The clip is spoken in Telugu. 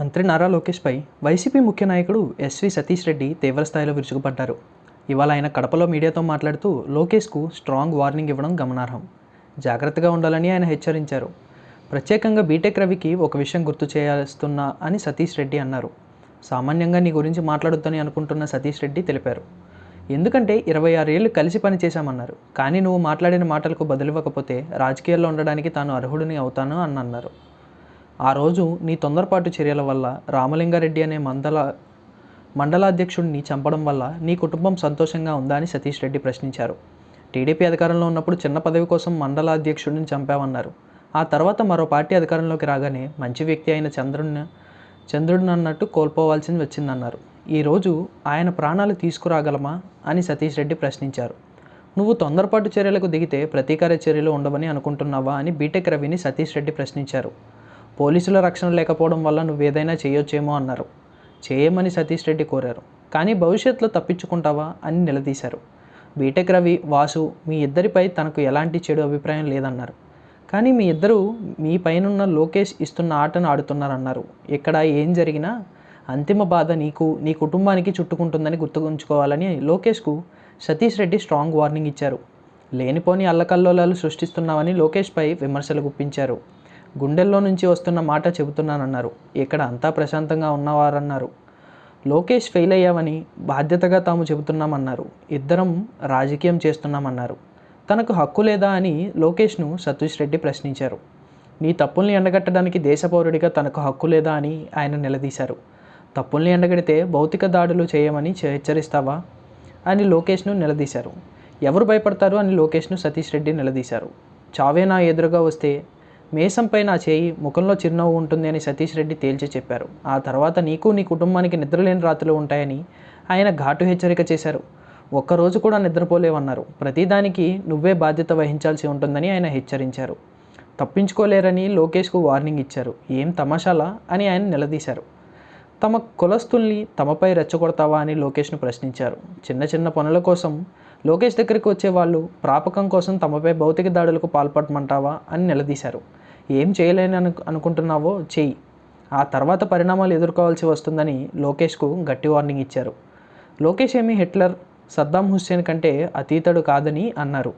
మంత్రి నారా లోకేష్పై వైసీపీ ముఖ్య నాయకుడు ఎస్వి సతీష్ రెడ్డి తీవ్రస్థాయిలో విరుచుకుపడ్డారు. ఇవాళ ఆయన కడపలో మీడియాతో మాట్లాడుతూ లోకేష్కు స్ట్రాంగ్ వార్నింగ్ ఇవ్వడం గమనార్హం. జాగ్రత్తగా ఉండాలని ఆయన హెచ్చరించారు. ప్రత్యేకంగా బీటెక్ రవికి ఒక విషయం గుర్తు చేయాల్స్తున్నా అని సతీష్ రెడ్డి అన్నారు. సామాన్యంగా నీ గురించి మాట్లాడొద్దని అనుకుంటున్న సతీష్ రెడ్డి తెలిపారు. ఎందుకంటే ఇరవై ఆరు ఏళ్ళు కలిసి పనిచేశామన్నారు కానీ నువ్వు మాట్లాడిన మాటలకు బదులివ్వకపోతే రాజకీయాల్లో ఉండడానికి తాను అర్హుడిని అవుతాను అని అన్నారు. ఆ రోజు నీ తొందరపాటు చర్యల వల్ల రామలింగారెడ్డి అనే మండల మండలాధ్యక్షుడిని చంపడం వల్ల నీ కుటుంబం సంతోషంగా ఉందా అని సతీష్ రెడ్డి ప్రశ్నించారు. టీడీపీ అధికారంలో ఉన్నప్పుడు చిన్న పదవి కోసం మండలాధ్యక్షుడిని చంపామన్నారు ఆ తర్వాత మరో పార్టీ అధికారంలోకి రాగానే మంచి వ్యక్తి అయిన చంద్రుడిని చంద్రుడిని అన్నట్టు కోల్పోవాల్సింది వచ్చిందన్నారు. ఈరోజు ఆయన ప్రాణాలు తీసుకురాగలమా అని సతీష్ రెడ్డి ప్రశ్నించారు. నువ్వు తొందరపాటు చర్యలకు దిగితే ప్రతీకార చర్యలు ఉండవని అనుకుంటున్నావా అని బీటెక్ రవిని సతీష్ రెడ్డి ప్రశ్నించారు. పోలీసుల రక్షణ లేకపోవడం వల్ల నువ్వు ఏదైనా చేయొచ్చేమో అన్నారు. చేయమని సతీష్ రెడ్డి కోరారు. కానీ భవిష్యత్తులో తప్పించుకుంటావా అని నిలదీశారు. బీటెక్ రవి వాసు మీ ఇద్దరిపై తనకు ఎలాంటి చెడు అభిప్రాయం లేదన్నారు. కానీ మీ ఇద్దరు మీ పైనున్న లోకేష్ ఇస్తున్న ఆటను ఆడుతున్నారన్నారు. ఇక్కడ ఏం జరిగినా అంతిమ బాధ నీకు నీ కుటుంబానికి చుట్టుకుంటుందని గుర్తుంచుకోవాలని లోకేష్కు సతీష్ రెడ్డి స్ట్రాంగ్ వార్నింగ్ ఇచ్చారు. లేనిపోని అల్లకల్లోలాలు సృష్టిస్తున్నామని లోకేష్పై విమర్శలు గుప్పించారు. గుండెల్లో నుంచి వస్తున్న మాట చెబుతున్నానన్నారు. ఇక్కడ అంతా ప్రశాంతంగా ఉన్నవారన్నారు. లోకేష్ ఫెయిల్ అయ్యామని బాధ్యతగా తాము చెబుతున్నామన్నారు. ఇద్దరం రాజకీయం చేస్తున్నామన్నారు. తనకు హక్కు లేదా అని లోకేష్ను సతీష్ రెడ్డి ప్రశ్నించారు. నీ తప్పుల్ని ఎండగట్టడానికి దేశ పౌరుడిగా తనకు హక్కు లేదా అని ఆయన నిలదీశారు. తప్పుల్ని ఎండగడితే భౌతిక దాడులు చేయమని హెచ్చరిస్తావా అని లోకేష్ను నిలదీశారు. ఎవరు భయపడతారు అని లోకేష్ను సతీష్ రెడ్డి నిలదీశారు. చావే నా ఎదురుగా వస్తే మేసంపై నా చేయి ముఖంలో చిరునవ్వు ఉంటుంది అని సతీష్ రెడ్డి తేల్చి చెప్పారు. ఆ తర్వాత నీకు నీ కుటుంబానికి నిద్రలేని రాత్రులు ఉంటాయని ఆయన ఘాటు హెచ్చరిక చేశారు. ఒక్కరోజు కూడా నిద్రపోలేవన్నారు. ప్రతిదానికి నువ్వే బాధ్యత వహించాల్సి ఉంటుందని ఆయన హెచ్చరించారు. తప్పించుకోలేరని లోకేష్కు వార్నింగ్ ఇచ్చారు. ఏం తమాషాలా అని ఆయన నిలదీశారు. తమ కులస్తుల్ని తమపై రెచ్చగొడతావా అని లోకేష్ను ప్రశ్నించారు. చిన్న చిన్న పనుల కోసం లోకేష్ దగ్గరికి వచ్చే వాళ్ళు ప్రాపకం కోసం తమపై భౌతిక దాడులకు పాల్పడమంటావా అని నిలదీశారు. ఏం చేయలేని అను అనుకుంటున్నావో చెయ్యి. ఆ తర్వాత పరిణామాలు ఎదుర్కోవాల్సి వస్తుందని లోకేష్కు గట్టి వార్నింగ్ ఇచ్చారు. లోకేష్ ఏమి హిట్లర్ సద్దాం హుస్సేన్ కంటే అతీతడు కాదని అన్నారు.